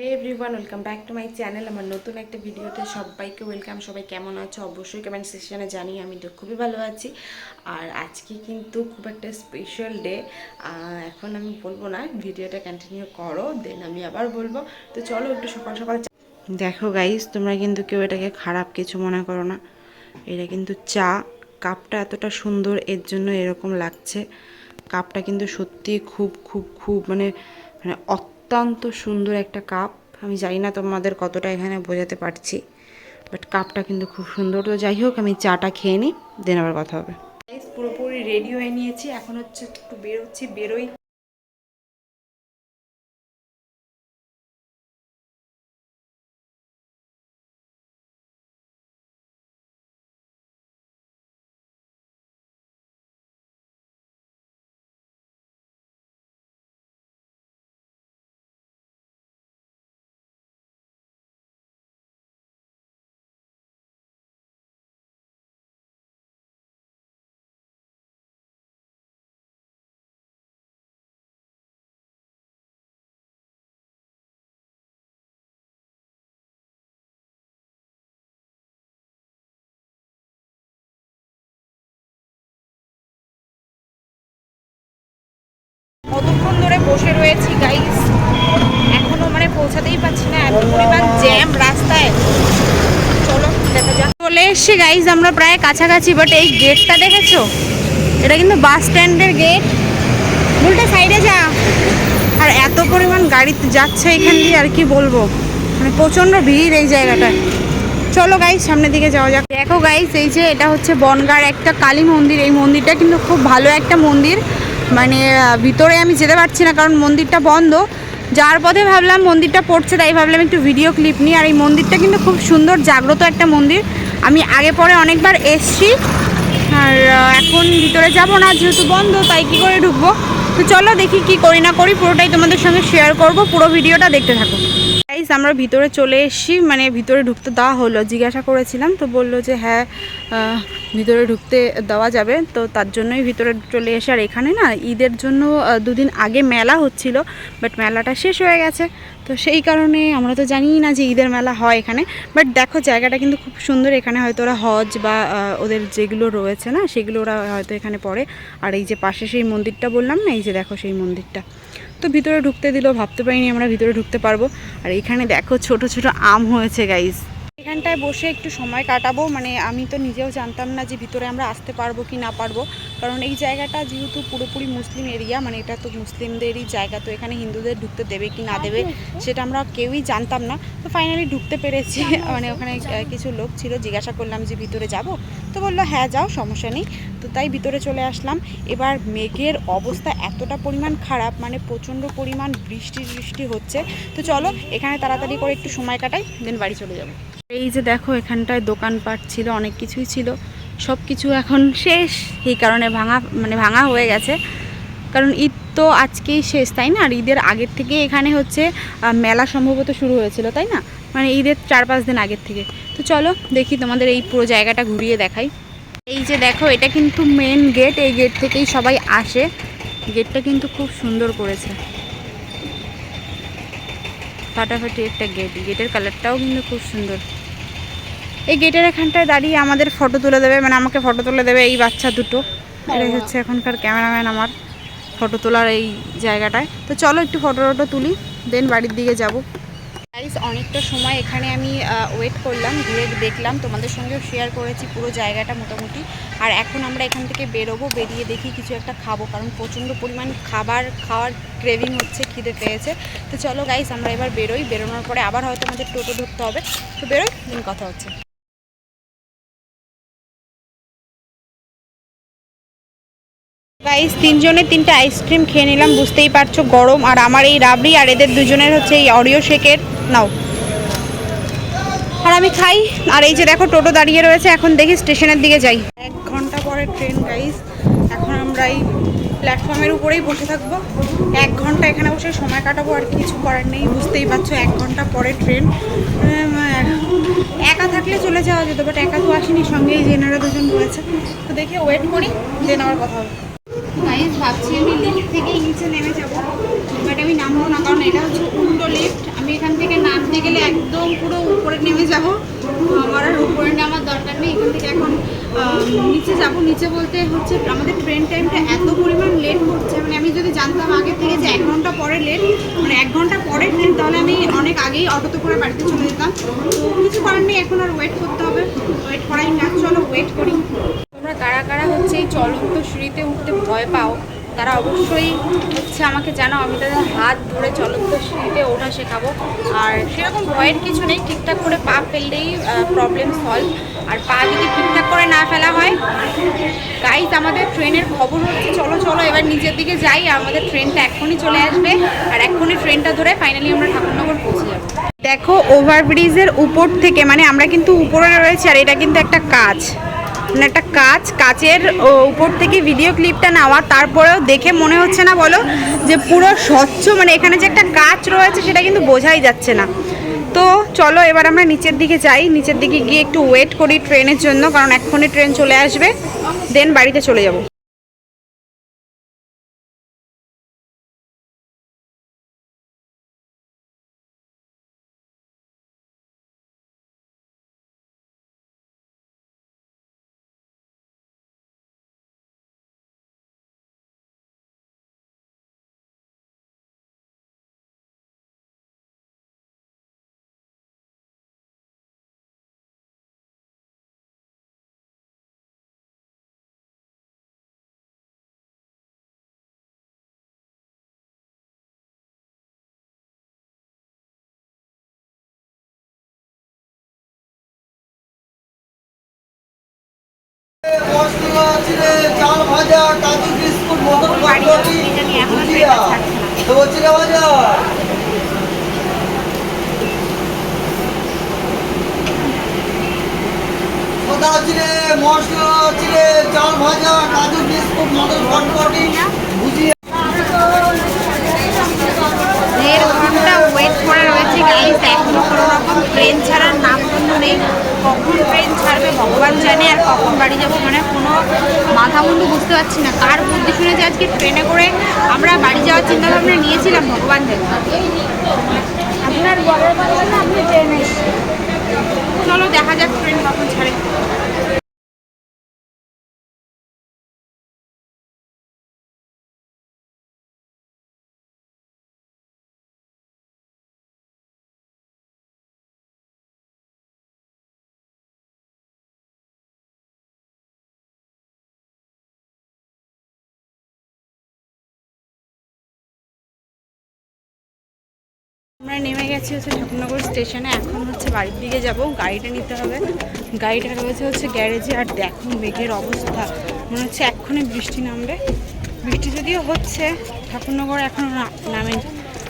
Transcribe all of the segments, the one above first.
Hey everyone welcome back to my channel আমার নতুন একটা ভিডিওতে সবাইকে ওয়েলকাম সবাই কেমন আছো? অবশ্যই কমেন্ট সেকশনে জানি আমি তো খুবই ভালো আছি। আর আজকে কিন্তু খুব একটা স্পেশাল ডে এখন আমি বলব না, ভিডিওটা কন্টিনিউ করো দেন আমি আবার বলব। তো চলো একটু সকাল সকাল দেখো গাইস তোমরা কিন্তু কেউ এটাকে খারাপ কিছু মনে করো না। এটা কিন্তু চা। কাপটা এতটা সুন্দর, এর জন্য এরকম লাগছে। কাপটা কিন্তু সত্যি খুব খুব খুব মানে মানে অত্যন্ত সুন্দর একটা কাপ। আমি জানি না তোমাদের কতটা এখানে বোঝাতে পারছি বাট কাপটা কিন্তু খুব সুন্দর। তো যাই হোক, আমি চাটা খেয়ে নিই দেন আবার কথা হবে। পুরোপুরি রেডি হয়ে নিয়েছি। এখন হচ্ছে একটু বেরোচ্ছি, বেরোই বসে রয়েছি গাইস এখনও মানে পৌঁছাতেই পারছি না, এত পরিমাণ জ্যাম রাস্তায়। চলো, দেখা যাক। চলে এসছি গাইস আমরা প্রায় কাছাকাছি বাট এই গেটটা দেখেছ? এটা কিন্তু বাস স্ট্যান্ডের গেট উল্টা সাইডে যা। আর এত পরিমাণ গাড়ি যাচ্ছে এখান দিয়ে, আর কি বলব? মানে প্রচণ্ড ভিড় এই জায়গাটায়। চলো গাইস সামনের দিকে যাওয়া যাক। দেখো গাইস এই যে এটা হচ্ছে বনগার একটা কালী মন্দির। এই মন্দিরটা কিন্তু খুব ভালো একটা মন্দির। মানে ভিতরে আমি যেতে পারছি না কারণ মন্দিরটা বন্ধ। যার পথে ভাবলাম মন্দিরটা পড়ছে, তাই ভাবলাম একটু ভিডিও ক্লিপ নিই। আর এই মন্দিরটা কিন্তু খুব সুন্দর, জাগ্রত একটা মন্দির। আমি আগে পরে অনেকবার এসছি। আর এখন ভিতরে যাব না, যেহেতু বন্ধ, তাই কী করে ঢুকবো? তো চলো দেখি কি করি না করি, পুরোটাই তোমাদের সঙ্গে শেয়ার করব। পুরো ভিডিওটা দেখতে থাকো। গাইস আমরা ভিতরে চলে এসেছি। মানে ভিতরে ঢুকতে দেওয়া হলো। জিজ্ঞাসা করেছিলাম, তো বলল যে হ্যাঁ ভিতরে ঢুকতে দেওয়া যাবে। তো তার জন্যই ভিতরে চলে এসে, আর এখানে না, ঈদের জন্য দুদিন আগে মেলা হচ্ছিল বাট মেলাটা শেষ হয়ে গেছে। তো সেই কারণে আমরা তো জানি না যে ঈদের মেলা হয় এখানে। বাট দেখো, জায়গাটা কিন্তু খুব সুন্দর। এখানে হয়তো ওরা হজ বা ওদের যেগুলো রয়েছে না, সেগুলো ওরা হয়তো এখানে পড়ে। আর এই যে পাশে সেই মন্দিরটা বললাম না, এই যে দেখো সেই মন্দিরটা। তো ভিতরে ঢুকতে দিল, ভাবতে পারিনি আমরা ভিতরে ঢুকতে পারব। আর এখানে দেখো ছোট ছোট আম হয়েছে গাইস এখানটায় বসে একটু সময় কাটাবো মানে আমি তো নিজেও জানতাম না যে ভিতরে আমরা আসতে পারব কি না পারব। কারণ এই জায়গাটা যেহেতু পুরোপুরি মুসলিম এরিয়া মানে এটা তো মুসলিমদেরই জায়গা তো এখানে হিন্দুদের ঢুকতে দেবে কি না দেবে সেটা আমরা কেউই জানতাম না। তো ফাইনালি ঢুকতে পেরেছি। মানে ওখানে কিছু লোক ছিল জিজ্ঞাসা করলাম যে ভিতরে যাব? তো বলল হ্যাঁ যাও সমস্যা নেই। তো তাই ভিতরে চলে আসলাম। এবার মেঘের অবস্থা এতটা পরিমাণ খারাপ মানে প্রচণ্ড পরিমাণ বৃষ্টি বৃষ্টি হচ্ছে। তো চলো এখানে তাড়াতাড়ি করে একটু সময় কাটাই দেন বাড়ি চলে যাব। এই যে দেখো এখানটায় দোকানপাট ছিল অনেক কিছুই ছিল। সব কিছু এখন শেষ। এই কারণে ভাঙা মানে ভাঙা হয়ে গেছে। কারণ ঈদ তো আজকেই শেষ, তাই না? আর ঈদের আগের থেকে এখানে হচ্ছে মেলা সম্ভবত শুরু হয়েছিল, তাই না? মানে ঈদের চার পাঁচ দিন আগের থেকে। তো চলো দেখি তোমাদের এই পুরো জায়গাটা ঘুরিয়ে দেখাই। এই যে দেখো, এটা কিন্তু মেন গেট এই গেট থেকেই সবাই আসে। গেটটা কিন্তু খুব সুন্দর করেছে। ফাটাফাটি একটা গেট গেটের কালারটাও কিন্তু খুব সুন্দর। এই গেটের এখানটায় দাঁড়িয়ে আমাদের ফটো তুলে দেবে মানে আমাকে ফটো তুলে দেবে এই বাচ্চা দুটো। এটাই হচ্ছে এখনকার ক্যামেরাম্যান আমার ফটো তোলার এই জায়গাটায়। তো চলো একটু ফটো টটো তুলি দেন বাড়ির দিকে যাব। গাইস অনেকটা সময় এখানে আমি ওয়েট করলাম, ঘুরে দেখলাম, তোমাদের সঙ্গেও শেয়ার করেছি পুরো জায়গাটা মোটামুটি। আর এখন আমরা এখান থেকে বেরোবো, বেরিয়ে দেখি কিছু একটা খাব, কারণ প্রচণ্ড পরিমাণ খাবার, খাওয়ার ক্রেভিং হচ্ছে, খিদে পেয়েছে। তো চলো গাইস আমরা এবার বেরোই, বেরোনোর পরে আবার হয়তো আমাদের টোটো ধরতে হবে। তো বেরোই দিন কথা হচ্ছে। গাইস তিনজনের তিনটে আইসক্রিম খেয়ে নিলাম, বুঝতেই পারছ, গরম আর আমার এই রাবড়ি আর এদের দুজনের হচ্ছে এই অরিও শেকের নাও। আর আমি খাই। আর এই যে দেখো টোটো দাঁড়িয়ে রয়েছে, এখন দেখি স্টেশনের দিকে যাই। এক ঘণ্টা পরে ট্রেন গাইস এখন আমরা এই প্ল্যাটফর্মের উপরেই বসে থাকব। এক ঘণ্টা এখানে বসে সময় কাটাবো, আর কিছু করার নেই। বুঝতেই পারছ, এক ঘণ্টা পরে ট্রেন একা থাকলে চলে যাওয়া যেত বাট একা তো আসেনি সঙ্গে এই জেনারা দুজন রয়েছে। তো দেখে ওয়েট করি দেন আবার কথা হবে। গাইজ ভাবছি আমি লিফট থেকে নিচে নেমে যাব বাট আমি নামবো না, কারণ এটা হচ্ছে উল্টো লিফট আমি এখান থেকে নামতে গেলে একদম পুরো উপরে নেমে যাব। আমার আর উপরে নামার দরকার নেই, এখান থেকে এখন নিচে যাব। নিচে বলতে হচ্ছে আমাদের ট্রেন টাইমটা এত পরিমাণ লেট করছে মানে আমি যদি জানতাম আগে থেকে যে এক ঘণ্টা পরে লেট মানে এক ঘণ্টা পরে ট্রেন তাহলে আমি অনেক আগেই অটোতে করে বাড়িতে চলে যেতাম। তো কিছু করার নেই, এখন আর ওয়েট করতে হবে। ওয়েট করাই না, চলো ওয়েট করি তোমরা কারা কারা হচ্ছে এই চলন্ত সিঁড়িতে উঠতে ভয় পাও, তারা অবশ্যই হচ্ছে আমাকে জানাও, আমি তাদের হাত ধরে চলন্ত সিঁড়িতে ওঠা শেখাবো। আর সেরকম ভয়ের কিছু নেই, ঠিকঠাক করে পা ফেললেই প্রবলেম সলভ আর পা যদি ঠিকঠাক করে না ফেলা হয় গাইজ আমাদের ট্রেনের খবর হচ্ছে, চলো চলো, এবার নিজের দিকে যাই, আমাদের ট্রেনটা এক্ষুনি চলে আসবে। আর এক্ষুনি ট্রেনটা ধরে ফাইনালি আমরা ঠাকুরনগর পৌঁছে যাব। দেখো ওভারব্রিজের উপর থেকে মানে আমরা কিন্তু উপরে রয়েছি, আর এটা কিন্তু একটা কাজ। মানে একটা কাজ, কাচের উপর থেকে ভিডিও ক্লিপটা নেওয়া, তারপরেও দেখে মনে হচ্ছে না বলো যে পুরো স্বচ্ছ মানে এখানে যে একটা কাজ রয়েছে সেটা কিন্তু বোঝাই যাচ্ছে না। তো চলো এবার আমরা নিচের দিকে যাই, নিচের দিকে গিয়ে একটু ওয়েট করি ট্রেনের জন্য, কারণ এক্ষুনি ট্রেন চলে আসবে দেন বাড়িতে চলে যাব। চাল ভাজা কাজু বিস্কুট মটর এখনও ভুজিয়া চিড়ে ভাজা সাদা চিড়ে মশলা চিড়ে চাল ভাজা, কাজু, বিস্কুট, মটর তরকারি ভুজিয়া দেড় ঘণ্টা ওয়েট করে রয়েছে গাইস এখনও কোনো রকম ট্রেন ছাড়ার নাম গন্ধ নেই কখন ট্রেন ছাড়বে ভগবান জানে আর কখন বাড়ি যাব মানে কোনো মাথা মুন্ডু বুঝতে পারছি না। কার বুদ্ধি শুনেছি আজকে ট্রেনে করে আমরা বাড়ি যাওয়ার চিন্তা ভাবনা নিয়েছিলাম ভগবান আপনার ট্রেনে চলো দেখা যাক, ট্রেন কখন ছাড়ে। আমরা নেমে গেছি হচ্ছে ঠাকুরনগর স্টেশনে, এখন হচ্ছে বাড়ির দিকে যাব, গাড়িটা নিতে হবে। গাড়িটা রয়েছে হচ্ছে গ্যারেজে, আর দেখুন মেঘের অবস্থা। মনে হচ্ছে এক্ষুনি বৃষ্টি নামবে। বৃষ্টি যদিও হচ্ছে, ঠাকুরনগর এখনও নামেন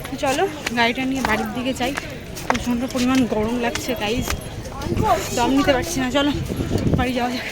তো চলো, গাড়িটা নিয়ে বাড়ির দিকে যাই। প্রচণ্ড পরিমাণ গরম লাগছে তাই দম নিতে পারছি না, চলো, বাড়ি যাওয়া যাক।